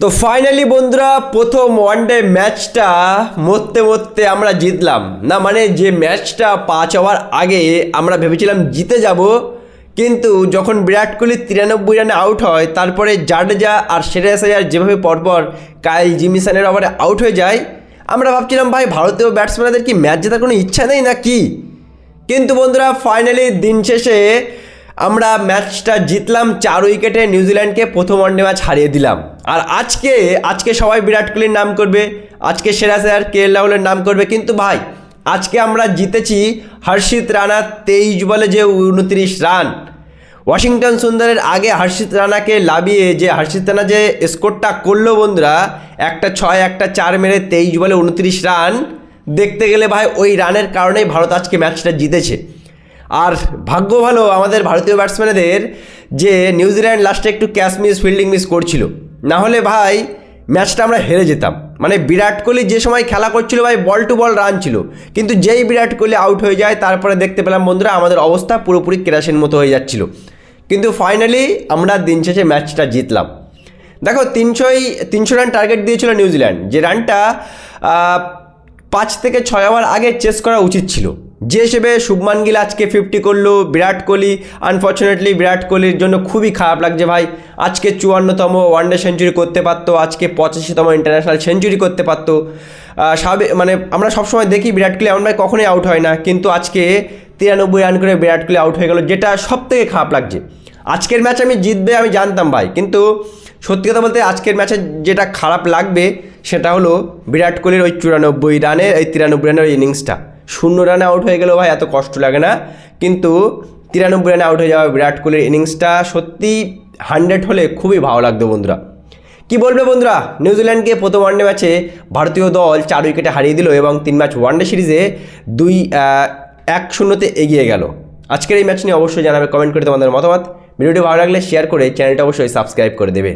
তো ফাইনালি বন্ধুরা প্রথম ওয়ানডে ম্যাচটা মরতে মরতে আমরা জিতলাম। না মানে যে ম্যাচটা পাঁচ হওয়ার আগে আমরা ভেবেছিলাম জিতে যাব, কিন্তু যখন বিরাট কোহলি তিরানব্বই রানে আউট হয়, তারপরে জাডেজা আর শ্রেয়াস আয়ার যেভাবে পরপর কাইল জিমিসানের ওভারে আউট হয়ে যায়, আমরা ভাবছিলাম, ভাই, ভারতীয় ব্যাটসম্যানদের কি ম্যাচ জেতার কোনো ইচ্ছা নেই না কি কিন্তু বন্ধুরা ফাইনালি দিন শেষে আমরা ম্যাচটা জিতলাম, চার উইকেটে নিউজিল্যান্ডকে প্রথম ওয়ানডে ম্যাচ হারিয়ে দিলাম। আর আজকে আজকে সবাই বিরাট কোহলির নাম করবে, আজকে সেরা স্যার কে এল রাহুলের নাম করবে, কিন্তু ভাই, আজকে আমরা জিতেছি হর্ষিত রানা তেইশ বলে যে উনত্রিশ রান। ওয়াশিংটন সুন্দরের আগে হর্ষিত রানাকে লাবিয়ে যে হর্ষিত রানা যে স্কোরটা করল বন্ধুরা, একটা ছয়, একটা চার মেরে তেইশ বলে উনত্রিশ রান, দেখতে গেলে ভাই ওই রানের কারণেই ভারত আজকে ম্যাচটা জিতেছে। আর ভাগ্য ভালো আমাদের ভারতীয় ব্যাটসম্যানদের যে নিউজিল্যান্ড লাস্টে একটু ক্যাচ মিস, ফিল্ডিং মিস করছিল। না হলে ভাই, ম্যাচটা আমরা হেরে যেতাম। মানে বিরাট কোহলি যে সময় খেলা করছিল ভাই, বল টু বল রান ছিল। কিন্তু যেই বিরাট কোহলি আউট হয়ে যায়, তারপরে দেখতে পেলাম বন্ধুরা, আমাদের অবস্থা পুরোপুরি কেরাসিন মতো হয়ে যাচ্ছিল। কিন্তু ফাইনালি আমরা দিন শেষে ম্যাচটা জিতলাম। দেখো, তিনশোই, তিনশো রান টার্গেট দিয়েছিল নিউজিল্যান্ড। যে রানটা পাঁচ থেকে ছয় ওভার আগে চেস করা উচিত ছিল। যে হিসেবে শুভমান গিল আজকে ফিফটি করল, বিরাট কোহলি আনফর্চুনেটলি বিরাট কোহলির জন্য খুবই খারাপ লাগছে ভাই। আজকে চুয়ান্নতম ওয়ানডে সেঞ্চুরি করতে পারতো, আজকে পঁচাশিতম ইন্টারন্যাশনাল সেঞ্চুরি করতে পারতো। সাবে মানে আমরা সবসময় দেখি বিরাট কোহলি এমন ভাই কখনোই আউট হয় না, কিন্তু আজকে তিরানব্বই রান করে বিরাট কোহলি আউট হয়ে গেল, যেটা সব থেকে খারাপ লাগছে। আজকের ম্যাচ আমি জিতবে আমি জানতাম ভাই, কিন্তু সত্যি কথা বলতে আজকের ম্যাচে যেটা খারাপ লাগবে, সেটা হলো বিরাট কোহলির ওই চুরানব্বই রানের এই তিরানব্বই রানের ইনিংসটা শূন্য রানে আউট হয়ে গেলেও ভাই এত কষ্ট লাগে না। কিন্তু তিরানব্বই রানে আউট হয়ে যাওয়া বিরাট কোহলির ইনিংসটা সত্যি হান্ড্রেড হলে খুবই ভালো লাগতো বন্ধুরা। কি বলবে বন্ধুরা? নিউজিল্যান্ডকে প্রথম ওয়ানডে ম্যাচে ভারতীয় দল চার উইকেটে হারিয়ে দিল এবং তিন ম্যাচ ওয়ানডে সিরিজে দুই এক শূন্যতে এগিয়ে গেল। আজকের এই ম্যাচ নিয়ে অবশ্যই জানাবে কমেন্ট করে তোমাদের মতামত। ভিডিওটি ভালো লাগলে শেয়ার করে চ্যানেলটা অবশ্যই সাবস্ক্রাইব করে দেবে।